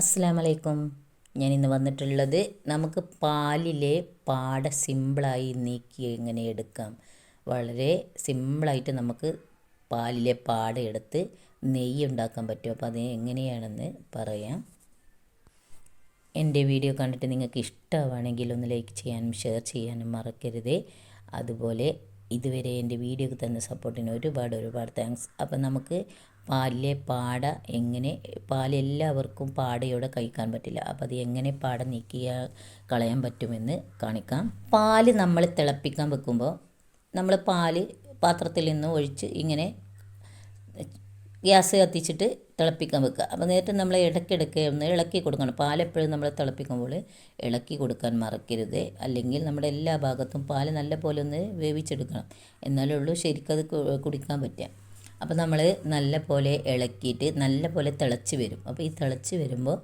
അസ്സാം ഞാൻ ഇന്ന് വന്നിട്ടുള്ളത് നമുക്ക് പാലിലെ പാട സിമ്പിളായി നീക്കി എങ്ങനെ എടുക്കാം. വളരെ സിമ്പിളായിട്ട് നമുക്ക് പാലിലെ പാട എടുത്ത് നെയ്യ് ഉണ്ടാക്കാൻ പറ്റും. അപ്പോൾ അത് എങ്ങനെയാണെന്ന് പറയാം. എന്റെ വീഡിയോ കണ്ടിട്ട് നിങ്ങൾക്ക് ഇഷ്ടമാണെങ്കിൽ ഒന്ന് ലൈക്ക് ചെയ്യാനും ഷെയർ ചെയ്യാനും മറക്കരുത്. അതുപോലെ ഇതുവരെ എന്റെ വീഡിയോക്ക് തന്ന സപ്പോർട്ടിന് ഒരുപാട് ഒരുപാട് താങ്ക്സ്. അപ്പം നമുക്ക് പാലിലെ പാട എങ്ങനെ പാലെല്ലാവർക്കും പാടയോടെ കഴിക്കാൻ പറ്റില്ല. അപ്പോൾ അത് എങ്ങനെ പാട നീക്കിയ കളയാൻ പറ്റുമെന്ന് കാണിക്കാം. പാൽ നമ്മൾ തിളപ്പിക്കാൻ വെക്കുമ്പോൾ നമ്മൾ പാൽ പാത്രത്തിൽ നിന്ന് ഒഴിച്ച് ഇങ്ങനെ ഗ്യാസ് കത്തിച്ചിട്ട് തിളപ്പിക്കാൻ വെക്കുക. അപ്പോൾ നേരിട്ട് നമ്മൾ ഇടയ്ക്കിടയ്ക്ക് ഒന്ന് ഇളക്കി കൊടുക്കണം. പാൽ എപ്പോഴും നമ്മൾ തിളപ്പിക്കുമ്പോൾ ഇളക്കി കൊടുക്കാൻ മറക്കരുത്. അല്ലെങ്കിൽ നമ്മുടെ എല്ലാ ഭാഗത്തും പാൽ നല്ല പോലെ ഒന്ന് വേവിച്ചെടുക്കണം. എന്നാലേ ഉള്ളൂ ശരിക്കത് കുടിക്കാൻ പറ്റുക. അപ്പോൾ നമ്മൾ നല്ല പോലെ ഇളക്കിയിട്ട് നല്ല പോലെ തിളച്ച് വരും. അപ്പോൾ ഈ തിളച്ച് വരുമ്പോൾ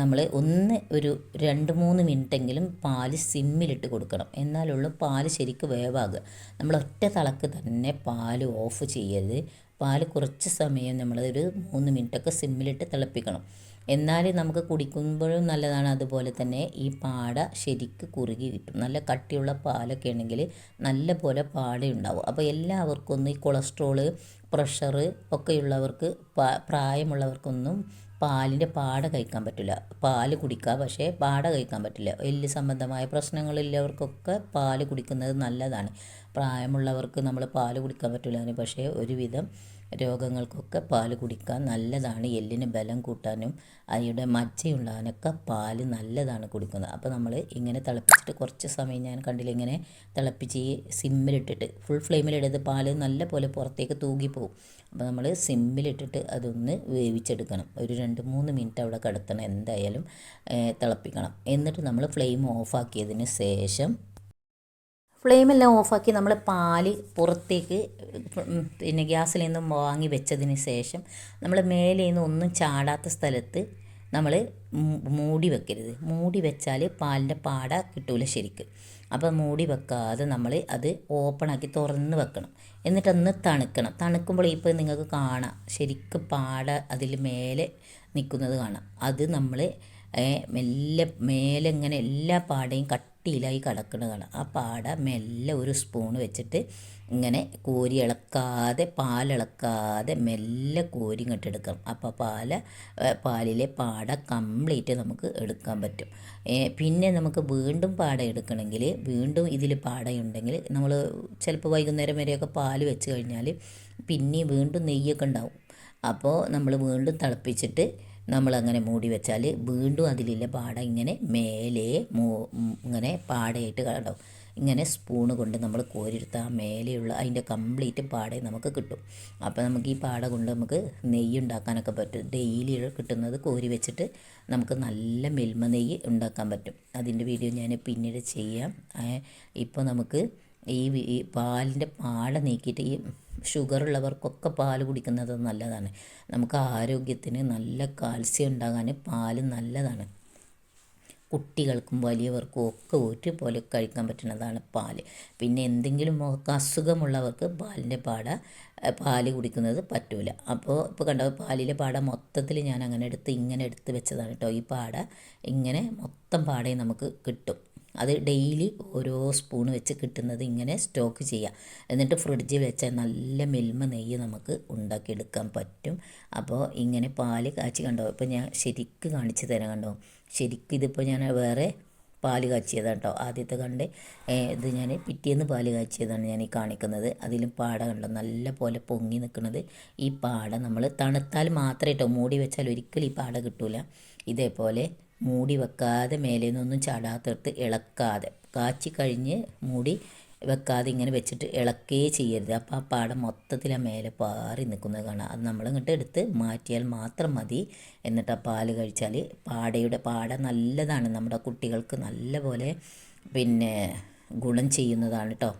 നമ്മൾ ഒന്ന് ഒരു രണ്ട് മൂന്ന് മിനിറ്റെങ്കിലും പാൽ സിമ്മിലിട്ട് കൊടുക്കണം. എന്നാലുള്ളൂ പാൽ ശരിക്ക് വേവാകുക. നമ്മൾ ഒറ്റ തിളക്ക് തന്നെ പാൽ ഓഫ് ചെയ്യരുത്. പാൽ കുറച്ച് സമയം നമ്മളൊരു മൂന്ന് മിനിറ്റൊക്കെ സിമ്മിലിട്ട് തിളപ്പിക്കണം. എന്നാൽ നമുക്ക് കുടിക്കുമ്പോഴും നല്ലതാണ്. അതുപോലെ തന്നെ ഈ പാട ശരിക്ക് കുറുകി കിട്ടും. നല്ല കട്ടിയുള്ള പാലൊക്കെ ആണെങ്കിൽ നല്ല പോലെ പാടയുണ്ടാവും അപ്പോൾ എല്ലാവർക്കും ഒന്നും ഈ കൊളസ്ട്രോൾ പ്രഷർ ഒക്കെയുള്ളവർക്ക് പ്രായമുള്ളവർക്കൊന്നും പാലിന്റെ പാട കഴിക്കാൻ പറ്റില്ല. പാൽ കുടിക്കുക പക്ഷേ പാട കഴിക്കാൻ പറ്റില്ല. എല്ല് സംബന്ധമായ പ്രശ്നങ്ങളില്ലവർക്കൊക്കെ പാൽ കുടിക്കുന്നത് നല്ലതാണ്. പ്രായമുള്ളവർക്ക് നമ്മൾ പാൽ കുടിക്കാൻ പറ്റില്ല. പക്ഷേ ഒരുവിധം രോഗങ്ങൾക്കൊക്കെ പാൽ കുടിക്കാൻ നല്ലതാണ്. എല്ലിന് ബലം കൂട്ടാനും അതിയുടെ മജ്ജയുണ്ടാകാനൊക്കെ പാൽ നല്ലതാണ് കുടിക്കുന്നത്. അപ്പോൾ നമ്മൾ ഇങ്ങനെ തിളപ്പിച്ചിട്ട് കുറച്ച് സമയം ഞാൻ കണ്ടില്ല ഇങ്ങനെ തിളപ്പിച്ച് ഈ സിമ്മിലിട്ടിട്ട് ഫുൾ ഫ്ലെയിമിലിടത് പാൽ നല്ല പോലെ പുറത്തേക്ക് തൂകിപ്പോവും. അപ്പോൾ നമ്മൾ സിമ്മിലിട്ടിട്ട് അതൊന്ന് വേവിച്ചെടുക്കണം. ഒരു രണ്ട് മൂന്ന് മിനിറ്റ് അവിടെ കിടത്തണം. എന്തായാലും തിളപ്പിക്കണം. എന്നിട്ട് നമ്മൾ ഫ്ലെയിം ഓഫാക്കിയതിന് ശേഷം ഫ്ലെയിമെല്ലാം ഓഫാക്കി നമ്മൾ പാൽ പുറത്തേക്ക് പിന്നെ ഗ്യാസിൽ നിന്നും വാങ്ങി വെച്ചതിന് ശേഷം നമ്മൾ മേലെ നിന്ന് ഒന്നും ചാടാത്ത സ്ഥലത്ത് നമ്മൾ മൂടി വെക്കരുത്. മൂടി വെച്ചാൽ പാലിന്റെ പാട കിട്ടൂല ശരിക്ക്. അപ്പോൾ മൂടി വെക്കാതെ നമ്മൾ അത് ഓപ്പണാക്കി തുറന്ന് വെക്കണം. എന്നിട്ടൊന്ന് തണുക്കണം. തണുക്കുമ്പോൾ ഇപ്പോൾ നിങ്ങൾക്ക് കാണാം. ശരിക്കും പാട അതിൽ മേലെ നിൽക്കുന്നത് കാണാം. അത് നമ്മൾ മെല്ലെ മേലെ ഇങ്ങനെ എല്ലാ പാടയും കട്ടിയിലായി കിടക്കുന്നത് ആ പാട മെല്ലെ ഒരു സ്പൂൺ വെച്ചിട്ട് ഇങ്ങനെ കോരി ഇളക്കാതെ പാലിളക്കാതെ മെല്ലെ കോരി ഇങ്ങോട്ട് എടുക്കണം അപ്പോൾ പാല പാലിലെ പാട കംപ്ലീറ്റ് നമുക്ക് എടുക്കാൻ പറ്റും. പിന്നെ നമുക്ക് വീണ്ടും പാട എടുക്കണമെങ്കിൽ വീണ്ടും ഇതിൽ പാടയുണ്ടെങ്കിൽ നമ്മൾ ചിലപ്പോൾ വൈകുന്നേരം വരെയൊക്കെ പാൽ വെച്ച് കഴിഞ്ഞാൽ പിന്നെ വീണ്ടും നെയ്യൊക്കെ ഉണ്ടാവും. അപ്പോൾ നമ്മൾ വീണ്ടും തിളപ്പിച്ചിട്ട് നമ്മളങ്ങനെ മൂടി വെച്ചാൽ വീണ്ടും അതിലുള്ള പാട ഇങ്ങനെ മേലെ മൂ ഇങ്ങനെ പാടയായിട്ട് കണ്ടാവും. ഇങ്ങനെ സ്പൂണ് കൊണ്ട് നമ്മൾ കോരിയെടുത്ത് ആ മേലെയുള്ള അതിന്റെ കംപ്ലീറ്റ് പാടയും നമുക്ക് കിട്ടും. അപ്പോൾ നമുക്ക് ഈ പാട കൊണ്ട് നമുക്ക് നെയ്യ് ഉണ്ടാക്കാനൊക്കെ പറ്റും. ഡെയിലി കിട്ടുന്നത് കോരി വെച്ചിട്ട് നമുക്ക് നല്ല മെൽമ നെയ്യ് ഉണ്ടാക്കാൻ പറ്റും. അതിന്റെ വീഡിയോ ഞാൻ പിന്നീട് ചെയ്യാം. ഇപ്പോൾ നമുക്ക് ഈ പാലിന്റെ പാട നീക്കിയിട്ട് ഈ ഷുഗർ ഉള്ളവർക്കൊക്കെ പാൽ കുടിക്കുന്നത് നല്ലതാണ്. നമുക്ക് ആരോഗ്യത്തിന് നല്ല കാൽസ്യം ഉണ്ടാകാൻ പാൽ നല്ലതാണ്. കുട്ടികൾക്കും വലിയവർക്കും ഒക്കെ ഒരുപോലെ കഴിക്കാൻ പറ്റുന്നതാണ് പാൽ പിന്നെ എന്തെങ്കിലും അസുഖമുള്ളവർക്ക് പാലിന്റെ പാട പാൽ കുടിക്കുന്നത് പറ്റൂല. അപ്പോൾ ഇപ്പോൾ കണ്ടോ പാലിലെ പാട മൊത്തത്തിൽ ഞാൻ അങ്ങനെ എടുത്ത് ഇങ്ങനെ എടുത്ത് വെച്ചതാണ് കേട്ടോ. ഈ പാട ഇങ്ങനെ മൊത്തം പാടയും നമുക്ക് കിട്ടും. അത് ഡെയിലി ഓരോ സ്പൂൺ വെച്ച് കിട്ടുന്നത് ഇങ്ങനെ സ്റ്റോക്ക് ചെയ്യുക എന്നിട്ട് ഫ്രിഡ്ജിൽ വെച്ചാൽ നല്ല മെൽമ നെയ്യ് നമുക്ക് ഉണ്ടാക്കിയെടുക്കാൻ പറ്റും. അപ്പോൾ ഇങ്ങനെ പാൽ കാച്ചി കണ്ടോ? ഇപ്പോൾ ഞാൻ ശരിക്ക് കാണിച്ചു തരാം കണ്ടോ? ശരിക്കും ഇതിപ്പോൾ ഞാൻ വേറെ പാൽ കാച്ചിയതാണ് കേട്ടോ. ആദ്യത്തെ കണ്ട് ഇത് ഞാൻ പിറ്റേന്ന് പാൽ കാച്ചിയതാണ് ഞാൻ ഈ കാണിക്കുന്നത്. അതിലും പാട കണ്ടോ? നല്ല പോലെ പൊങ്ങി നിൽക്കുന്നത്. ഈ പാട നമ്മൾ തണുത്താൽ മാത്രമേ കേട്ടോ മൂടി വെച്ചാൽ ഒരിക്കലും ഈ പാട കിട്ടൂല. ഇതേപോലെ മൂടി വെക്കാതെ മേലെ നിന്നൊന്നും ചാടാത്തെടുത്ത് ഇളക്കാതെ. കാച്ചി കഴിഞ്ഞ് മൂടി വെക്കാതെ ഇങ്ങനെ വെച്ചിട്ട് ഇളക്കേ ചെയ്യരുത്. അപ്പോൾ ആ പാടം മൊത്തത്തിൽ ആ മേലെ പാറി നിൽക്കുന്നത് കാണാം. അത് നമ്മൾ ഇങ്ങോട്ട് എടുത്ത് മാറ്റിയാൽ മാത്രം മതി. എന്നിട്ട് ആ പാൽ കഴിച്ചാൽ പാടയുടെ പാട നല്ലതാണ്. നമ്മുടെ കുട്ടികൾക്ക് നല്ല പോലെ പിന്നെ ഗുണം ചെയ്യുന്നതാണ് കേട്ടോ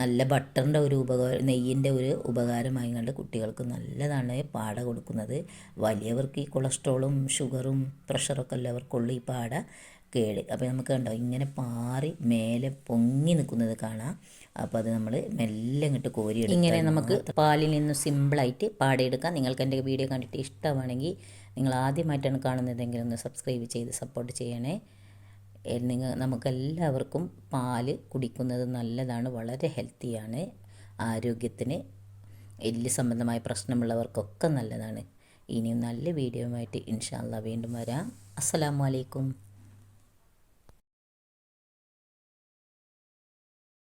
നല്ല ബട്ടറിന്റെ ഒരു ഉപകാരം നെയ്യിന്റെ ഒരു ഉപകാരമായി കണ്ട് കുട്ടികൾക്ക് നല്ലതാണ് പാട കൊടുക്കുന്നത്. വലിയവർക്ക് ഈ കൊളസ്ട്രോളും ഷുഗറും പ്രഷറൊക്കെ ഉള്ളവർക്കുള്ള ഈ പാട കേട്. അപ്പോൾ നമുക്ക് കണ്ടോ ഇങ്ങനെ പാറി മേലെ പൊങ്ങി നിൽക്കുന്നത് കാണാം. അപ്പോൾ അത് നമ്മൾ മെല്ലെ ഇങ്ങോട്ട് കോരി ഇങ്ങനെ നമുക്ക് പാലിൽ നിന്ന് സിമ്പിളായിട്ട് പാടയെടുക്കാം. നിങ്ങൾക്ക് എന്റെ വീഡിയോ കണ്ടിട്ട് ഇഷ്ടമാണെങ്കിൽ നിങ്ങൾ ആദ്യമായിട്ടാണ് കാണുന്നതെങ്കിൽ ഒന്ന് സബ്സ്ക്രൈബ് ചെയ്ത് സപ്പോർട്ട് ചെയ്യണേ. നിങ്ങൾ നമുക്കെല്ലാവർക്കും പാൽ കുടിക്കുന്നത് നല്ലതാണ് വളരെ ഹെൽത്തിയാണ് ആരോഗ്യത്തിന് എല്ല് സംബന്ധമായ പ്രശ്നമുള്ളവർക്കൊക്കെ നല്ലതാണ്. ഇനിയും നല്ല വീഡിയോയുമായിട്ട് ഇൻഷാല്ല വീണ്ടും വരാം. അസ്സലാമു അലൈക്കും.